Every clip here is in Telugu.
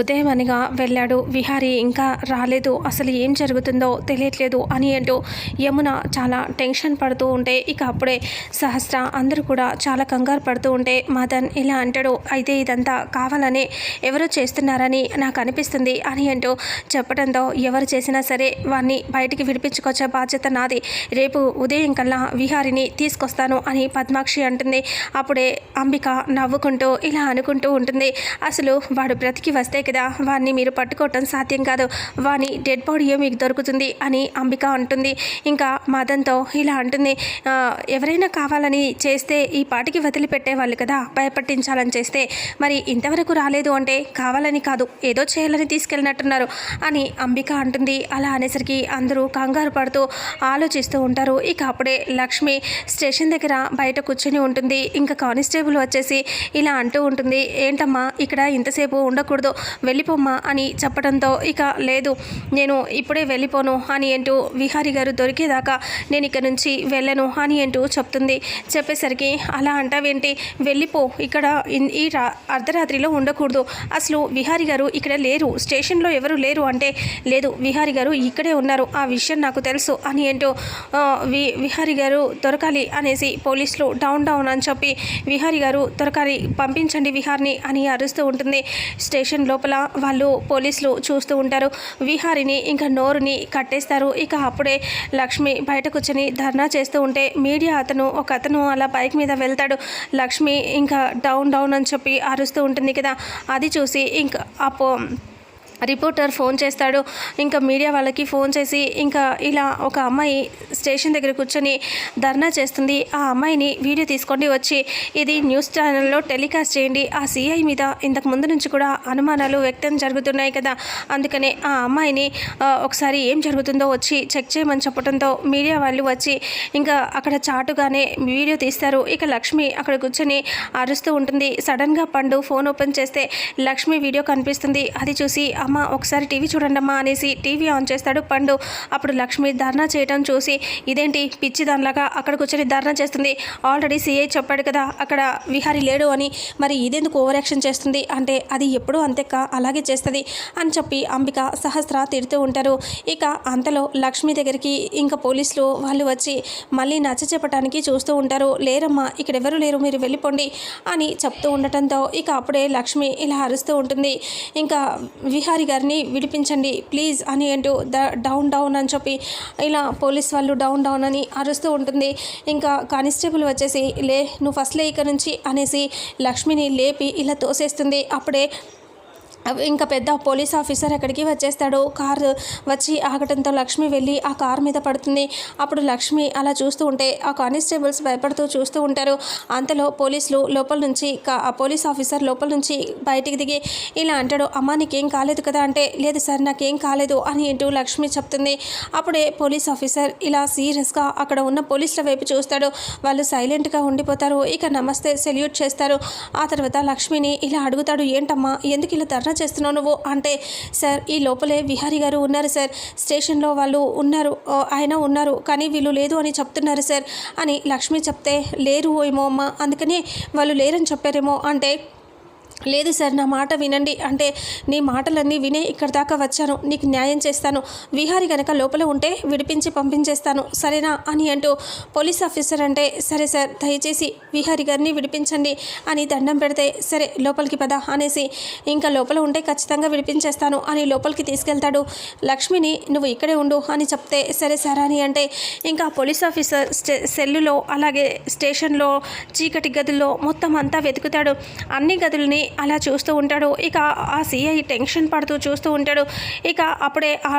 ఉదయం అనిగా వెళ్ళాడు. విహారి ఇంకా రాలేదు. అసలు ఏం జరుగుతుందో తెలియట్లేదు అని అంటూ యమున చాలా టెన్షన్ పడుతూ ఉంటే ఇక అప్పుడే సహస్ర అందరూ కూడా చాలా కంగారు పడుతూ ఉంటే మదన్ ఇలా అంటాడు. అయితే ఇదంతా కావాలని ఎవరో చేస్తున్నారని నాకు అనిపిస్తుంది అని అంటూ చెప్పడంతో ఎవరు చేసినా సరే వాడిని బయటికి విడిపించుకొచ్చే బాధ్యత నాది. రేపు ఉదయం కల్లా విహారిని తీసుకొస్తాను అని పద్మాక్షి అంటుంది. అప్పుడే అంబిక నవ్వుకుంటూ ఇలా అనుకుంటూ ఉంటుంది. అసలు వాడు బ్రతికి వస్తే కదా వాడిని మీరు పట్టుకోవటం సాధ్యం కాదు. వాని డెడ్ బాడీయే మీకు దొరుకుతుంది అని అంబిక అంటుంది. ఇంకా మదన్తో ఇలా అంటుంది ఎవరైనా కావాలని చేస్తే ఈ పాటికి వదిలిపెట్టేవాళ్ళు కదా భయపట్టించాలని చేస్తే. మరి ఇంతవరకు రాలేదు అంటే కావాలని కాదు ఏదో చేయాలని తీసుకెళ్ళినట్టున్నారు అని అంబిక అంటుంది. అలా అనేసరికి అందరూ కంగారు పడుతూ ఆలోచిస్తూ ఉంటారు. ఇక అప్పుడే లక్ష్మి స్టేషన్ దగ్గర బయట కూర్చొని ఉంటుంది. ఇంకా కానిస్టేబుల్ వచ్చేసి ఇలా అంటూ ఉంటుంది ఏంటమ్మా ఇక్కడ ఇంతసేపు ఉండకూడదు. వెళ్ళిపోమ్మా అని చెప్పడంతో ఇక లేదు నేను ఇప్పుడే వెళ్ళిపోను అని అంటూ విహారి గారు దొరికేదాకా నేను ఇక్కడ నుంచి వెళ్ళను అని అంటూ చెప్తుంది. చెప్పేసరికి అలా అంటావేంటి? వెళ్ళిపో ఇక్కడ ఈ రా అర్ధరాత్రిలో ఉండకూడదు. అసలు విహారి గారు ఇక్కడ లేరు స్టేషన్లో ఎవరు లేరు అంటే లేదు విహారి గారు ఇక్కడే ఉన్నారు ఆ విషయం నాకు తెలుసు అని ఏంటో వి విహారి గారు దొరకాలి అనేసి పోలీసులు డౌన్ డౌన్ అని చెప్పి విహారి గారు దొరకాలి పంపించండి విహార్ని అని అరుస్తూ ఉంటుంది. స్టేషన్లో లోపల వాళ్ళు పోలీసులు చూస్తూ ఉంటారు. విహారిని ఇంకా నోరుని కట్టేస్తారు. ఇక అప్పుడే లక్ష్మి బయట కూర్చొని ధర్నా చేస్తూ ఉంటే మీడియా అతను ఒక అతను అలా బైక్ మీద వెళ్తాడు. లక్ష్మి ఇంకా డౌన్ డౌన్ అని చెప్పి అరుస్తూ ఉంటుంది కదా. అది చూసి ఇంకా అపో రిపోర్టర్ ఫోన్ చేస్తాడు. ఇంకా మీడియా వాళ్ళకి ఫోన్ చేసి ఇంకా ఇలా ఒక అమ్మాయి స్టేషన్ దగ్గర కూర్చొని ధర్నా చేస్తుంది. ఆ అమ్మాయిని వీడియో తీసుకోండి వచ్చి ఇది న్యూస్ ఛానల్లో టెలికాస్ట్ చేయండి. ఆ సిఐ మీద ఇంతకు ముందు నుంచి కూడా అనుమానాలు వ్యక్తం జరుగుతున్నాయి కదా. అందుకనే ఆ అమ్మాయిని ఒకసారి ఏం జరుగుతుందో వచ్చి చెక్ చేయమని చెప్పడంతో మీడియా వాళ్ళు వచ్చి ఇంకా అక్కడ చాటుగానే వీడియో తీస్తారు. ఇక లక్ష్మి అక్కడ కూర్చొని అరుస్తూ ఉంటుంది. సడన్గా పండు ఫోన్ ఓపెన్ చేస్తే లక్ష్మి వీడియో కనిపిస్తుంది. అది చూసి అమ్మ ఒకసారి టీవీ చూడండమ్మా అనేసి టీవీ ఆన్ చేస్తాడు పండు. అప్పుడు లక్ష్మి ధర్నా చేయడం చూసి ఇదేంటి పిచ్చి దానిలాగా అక్కడ కూర్చొని ధర్నా చేస్తుంది. ఆల్రెడీ సీఐ చెప్పాడు కదా అక్కడ విహారి లేడు అని. మరి ఇదెందుకు ఓవర్ యాక్షన్ చేస్తుంది? అంటే అది ఎప్పుడూ అంతెక్క అలాగే చేస్తుంది అని చెప్పి అంబిక సహస్ర తిడుతూ ఉంటారు. ఇక అంతలో లక్ష్మి దగ్గరికి ఇంకా పోలీసులు వాళ్ళు వచ్చి మళ్ళీ నచ్చ చెప్పడానికి చూస్తూ ఉంటారు. లేరమ్మా ఇక్కడ ఎవరు లేరు మీరు వెళ్ళిపోండి అని చెప్తూ ఉండటంతో ఇక అప్పుడే లక్ష్మి ఇలా అరుస్తూ ఉంటుంది. ఇంకా విహారి గారిని విడిపించండి ప్లీజ్ అని అంటూ ద డౌన్ డౌన్ అని చెప్పి ఇలా పోలీస్ వాళ్ళు డౌన్ డౌన్ అని అరుస్తూ ఉంటుంది. ఇంకా కానిస్టేబుల్ వచ్చేసి లే నువ్వు ఫస్ట్ లే ఇక్కడ నుంచి అనేసి లక్ష్మిని లేపి ఇలా తోసేస్తుంది. అప్పుడే ఇంకా పెద్ద పోలీస్ ఆఫీసర్ అక్కడికి వచ్చేస్తాడు. కారు వచ్చి ఆగటంతో లక్ష్మి వెళ్ళి ఆ కార్ మీద పడుతుంది. అప్పుడు లక్ష్మి అలా చూస్తూ ఉంటే ఆ కానిస్టేబుల్స్ భయపడుతూ చూస్తూ ఉంటారు. అంతలో పోలీసులు లోపల నుంచి కా- ఆ పోలీస్ ఆఫీసర్ లోపల నుంచి బయటికి దిగి ఇలా అంటాడు అమ్మా నీకేం కాలేదు కదా అంటే లేదు సార్ నాకేం కాలేదు అని అంటూ లక్ష్మి చెప్తుంది. అప్పుడే పోలీస్ ఆఫీసర్ ఇలా సీరియస్గా అక్కడ ఉన్న పోలీసుల వైపు చూస్తాడు. వాళ్ళు సైలెంట్గా ఉండిపోతారు. ఇక నమస్తే సెల్యూట్ చేస్తారు. ఆ తర్వాత లక్ష్మిని ఇలా అడుగుతాడు ఏంటమ్మా ఎందుకు ఇలా తర్ర చేస్తున్నావు నువ్వు? అంటే సార్ ఈ లోపలే విహారీ గారు ఉన్నారు సార్. స్టేషన్లో వాళ్ళు ఉన్నారు ఆయన ఉన్నారు కానీ వీళ్ళు లేదు అని చెప్తున్నారు సార్. అని లక్ష్మి చెప్తే లేరు ఏమో అమ్మ. అందుకని వాళ్ళు లేరని చెప్పారేమో. అంటే లేదు సార్ నా మాట వినండి. అంటే నీ మాటలన్నీ వినే ఇక్కడ దాకా వచ్చాను. నీకు న్యాయం చేస్తాను. విహారి గనక లోపల ఉంటే విడిపించి పంపించేస్తాను. సరేనా అని అంటూ పోలీస్ ఆఫీసర్ అంటే సరే సార్ దయచేసి విహారి గారిని విడిపించండి అని దండం పెడితే సరే లోపలికి పద అనేసి ఇంకా లోపల ఉంటే ఖచ్చితంగా విడిపించేస్తాను అని లోపలికి తీసుకెళ్తాడు. లక్ష్మిని నువ్వు ఇక్కడే ఉండు అని చెప్తే సరే సార్ అని అంటే ఇంకా పోలీస్ ఆఫీసర్ సెల్లులో అలాగే స్టేషన్లో చీకటి గదుల్లో మొత్తం అంతా వెతుకుతాడు. అన్ని గదుల్ని అలా చూస్తూ ఉంటాడు. ఇక ఆ సిఐ టెన్షన్ పడుతూ చూస్తూ ఉంటాడు. ఇక అప్పుడే ఆ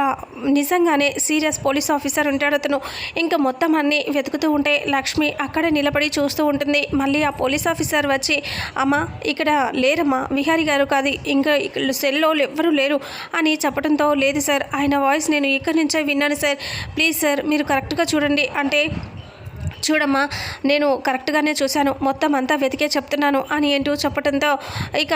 నిజంగానే సీరియస్ పోలీస్ ఆఫీసర్ ఉంటాడు అతను. ఇంకా మొత్తం అన్ని వెతుకుతూ ఉంటే లక్ష్మి అక్కడే నిలబడి చూస్తూ ఉంటుంది. మళ్ళీ ఆ పోలీస్ ఆఫీసర్ వచ్చి అమ్మ ఇక్కడ లేరమ్మా విహారి గారు కాదు ఇంకా ఇక్కడ సెల్లో ఎవ్వరూ లేరు అని చెప్పడంతో లేదు సార్ ఆయన వాయిస్ నేను ఇక్కడి నుంచే విన్నాను సార్. ప్లీజ్ సార్ మీరు కరెక్ట్గా చూడండి. అంటే చూడమ్మా నేను కరెక్ట్గానే చూశాను. మొత్తం అంతా వెతికే చెప్తున్నాను అని ఏంటో చెప్పడంతో ఇక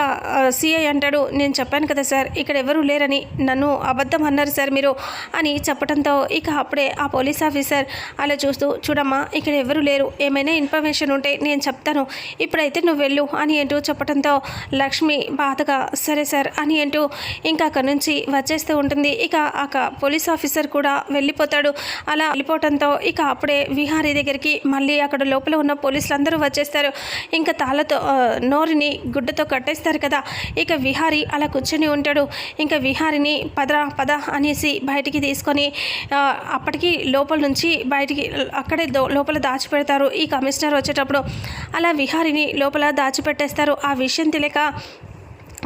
సిఐ అంటాడు నేను చెప్పాను కదా సార్ ఇక్కడ ఎవరూ లేరని నన్ను అబద్ధం అన్నారు సార్ మీరు అని చెప్పడంతో ఇక అప్పుడే ఆ పోలీస్ ఆఫీసర్ అలా చూస్తూ చూడమ్మా ఇక్కడ ఎవరు లేరు ఏమైనా ఇన్ఫర్మేషన్ ఉంటే నేను చెప్తాను ఇప్పుడైతే నువ్వు వెళ్ళు అని ఏంటో చెప్పడంతో లక్ష్మి బాధగా సరే సార్ అని అంటూ ఇంకా అక్కడి నుంచి వచ్చేస్తూ ఉంటుంది. ఇక ఆ పోలీస్ ఆఫీసర్ కూడా వెళ్ళిపోతాడు. అలా వెళ్ళిపోవడంతో ఇక అప్పుడే విహారీ దగ్గరికి మళ్ళీ అక్కడ లోపల ఉన్న పోలీసులు అందరూ వచ్చేస్తారు. ఇంకా తాళ్ళతో నోరిని నోరుని గుడ్డతో కట్టేస్తారు కదా. ఇక విహారీ అలా కూర్చొని ఉంటాడు. ఇంకా విహారిని పదరా పద అనేసి బయటికి తీసుకొని అప్పటికి లోపల నుంచి బయటికి అక్కడే లోపల దాచిపెడతారు. ఈ కమిషనర్ వచ్చేటప్పుడు అలా విహారిని లోపల దాచిపెట్టేస్తారు. ఆ విషయం తెలియక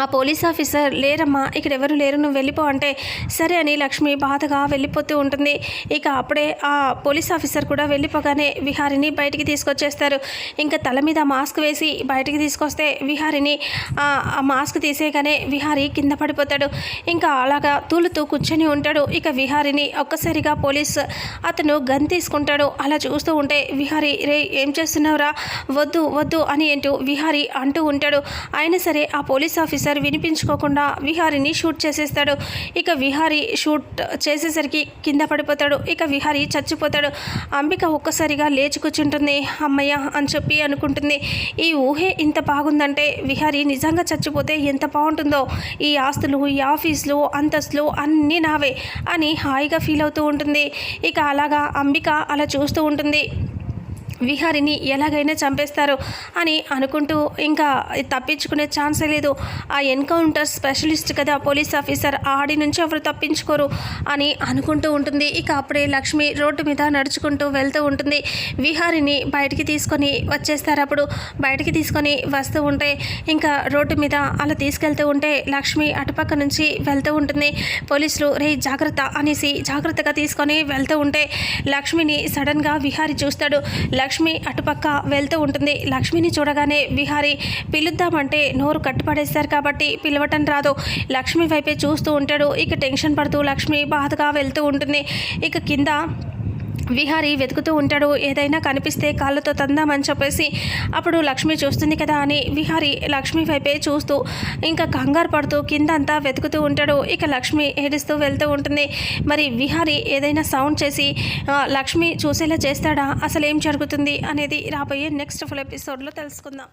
ఆ పోలీస్ ఆఫీసర్ లేరమ్మా ఇక్కడ ఎవరు లేరు నువ్వు వెళ్ళిపో. అంటే సరే అని లక్ష్మి బాధగా వెళ్ళిపోతూ ఉంటుంది. ఇక అప్పుడే ఆ పోలీస్ ఆఫీసర్ కూడా వెళ్ళిపోగానే విహారిని బయటికి తీసుకొచ్చేస్తారు. ఇంకా తల మీద మాస్క్ వేసి బయటికి తీసుకొస్తే విహారిని ఆ మాస్క్ తీసేయగానే విహారి కింద పడిపోతాడు. ఇంకా అలాగా తూలుతూ కూర్చొని ఉంటాడు. ఇక విహారిని ఒక్కసారిగా పోలీస్ అతను గన్ తీసుకుంటాడు. అలా చూస్తూ ఉంటే విహారి రే ఏం చేస్తున్నావురా? వద్దు వద్దు అని ఏంటో విహారి అంటూ ఉంటాడు. అయినా సరే ఆ పోలీస్ ఆఫీసర్ వినిపించుకోకుండా విహారిని షూట్ చేసేస్తాడు. ఇక విహారి షూట్ చేసేసరికి కింద పడిపోతాడు. ఇక విహారి చచ్చిపోతాడు. అంబిక ఒక్కసారిగా లేచి కూర్చుంటుంది. అమ్మయ్య అని చెప్పి అనుకుంటుంది. ఈ ఊహే ఇంత బాగుందంటే విహారి నిజంగా చచ్చిపోతే ఎంత బాగుంటుందో? ఈ ఆస్తులు ఈ ఆఫీసులు అంతస్తులు అన్నీ నావే అని హాయిగా ఫీల్ అవుతూ ఉంటుంది. ఇక అలాగా అంబిక అలా చూస్తూ ఉంటుంది. విహారిని ఎలాగైనా చంపేస్తారు అని అనుకుంటూ ఇంకా తప్పించుకునే ఛాన్సే లేదు. ఆ ఎన్కౌంటర్ స్పెషలిస్ట్ కదా పోలీస్ ఆఫీసర్ ఆడి నుంచి ఎవరు తప్పించుకోరు అని అనుకుంటూ ఉంటుంది. ఇక అప్పుడే లక్ష్మి రోడ్డు మీద నడుచుకుంటూ వెళ్తూ ఉంటుంది. విహారిని బయటికి తీసుకొని వచ్చేస్తారు. అప్పుడు బయటికి తీసుకొని వస్తూ ఉంటే ఇంకా రోడ్డు మీద అలా తీసుకెళ్తూ ఉంటే లక్ష్మి అటుపక్క నుంచి వెళ్తూ ఉంటుంది. పోలీసులు రే జాగ్రత్త అనేసి జాగ్రత్తగా తీసుకొని వెళ్తూ ఉంటే లక్ష్మిని సడన్గా విహారి చూస్తాడు. లక్ష్మి లక్ష్మి అటుపక్క వెళ్తూ ఉంటుంది. లక్ష్మిని చూడగానే విహారి పిలుద్దామంటే నోరు కట్టుపడేస్తారు కాబట్టి పిలవటం రాదు. లక్ష్మి వైపే చూస్తూ ఉంటాడు. ఇక టెన్షన్ పడుతూ లక్ష్మి బాధగా వెళ్తూ ఉంటుంది. ఇక కింద విహారి వెతుకుతూ ఉంటాడు. ఏదైనా కనిపిస్తే కాళ్ళతో తందామని చెప్పేసి అప్పుడు లక్ష్మి చూస్తుంది కదా అని విహారి లక్ష్మి వైపే చూస్తూ ఇంకా కంగారు పడుతూ కింద అంతా వెతుకుతూ ఉంటాడు. ఇక లక్ష్మి ఏడుస్తూ వెళ్తూ ఉంటుంది. మరి విహారి ఏదైనా సౌండ్ చేసి లక్ష్మి చూసేలా చేస్తాడా? అసలు ఏం జరుగుతుంది? అనేది రాబోయే నెక్స్ట్ ఫుల్ ఎపిసోడ్లో తెలుసుకుందాం.